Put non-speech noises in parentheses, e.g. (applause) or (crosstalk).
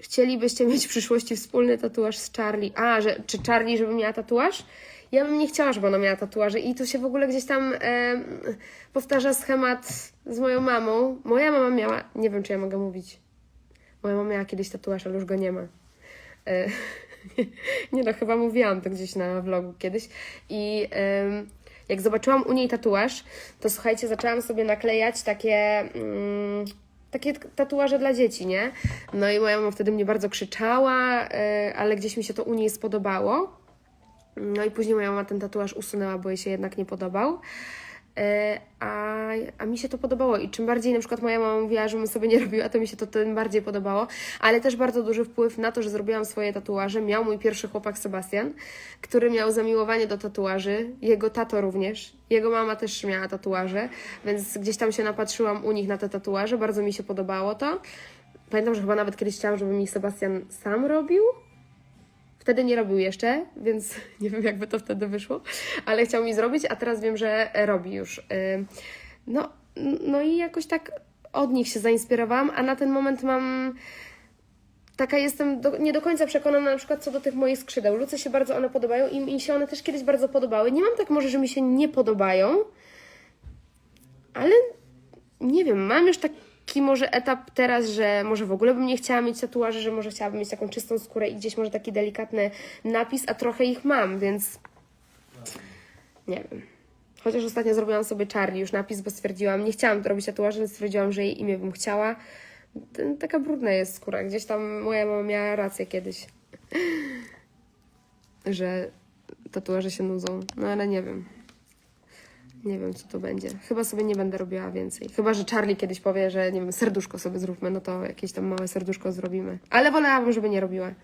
chcielibyście mieć w przyszłości wspólny tatuaż z Charlie? A, że, czy Charlie, żeby miała tatuaż? Ja bym nie chciała, żeby ona miała tatuaże i tu się w ogóle gdzieś tam em, powtarza schemat z moją mamą. Moja mama miała, nie wiem czy ja mogę mówić, moja mama miała kiedyś tatuaż, ale już go nie ma. E, (laughs) nie no, chyba mówiłam to gdzieś na vlogu kiedyś i em, jak zobaczyłam u niej tatuaż, to słuchajcie, zaczęłam sobie naklejać takie... Mm, takie tatuaże dla dzieci, nie? No i moja mama wtedy mnie bardzo krzyczała, e, ale gdzieś mi się to u niej spodobało. No i później moja mama ten tatuaż usunęła, bo jej się jednak nie podobał. E, A, mi się to podobało. I czym bardziej na przykład moja mama mówiła, żebym sobie nie robiła, to mi się to tym bardziej podobało, ale też bardzo duży wpływ na to, że zrobiłam swoje tatuaże. Miał mój pierwszy chłopak Sebastian, który miał zamiłowanie do tatuaży, jego tato również, jego mama też miała tatuaże, więc gdzieś tam się napatrzyłam u nich na te tatuaże, bardzo mi się podobało to. Pamiętam, że chyba nawet kiedyś chciałam, żeby mi Sebastian sam robił, Wtedy nie robił jeszcze, więc (laughs) nie wiem, jakby to wtedy wyszło, ale chciał mi zrobić, a teraz wiem, że robi już. No, no i jakoś tak od nich się zainspirowałam, a na ten moment mam. Taka jestem do, nie do końca przekonana na przykład co do tych moich skrzydeł. Luce się bardzo one podobają i mi się one też kiedyś bardzo podobały. Nie mam tak może, że mi się nie podobają, ale nie wiem, mam już taki może etap teraz, że może w ogóle bym nie chciała mieć tatuaży, że może chciałabym mieć taką czystą skórę i gdzieś może taki delikatny napis, a trochę ich mam, więc nie wiem. Chociaż ostatnio zrobiłam sobie Charlie już napis, bo stwierdziłam, nie chciałam robić tatuaży, ale stwierdziłam, że jej imię bym chciała. Taka brudna jest skóra. Gdzieś tam moja mama miała rację kiedyś, (laughs) że tatuaże się nudzą. No ale nie wiem. Nie wiem, co to będzie. Chyba sobie nie będę robiła więcej. Chyba, że Charlie kiedyś powie, że nie wiem, serduszko sobie zróbmy, no to jakieś tam małe serduszko zrobimy. Ale wolałabym, żeby nie robiła.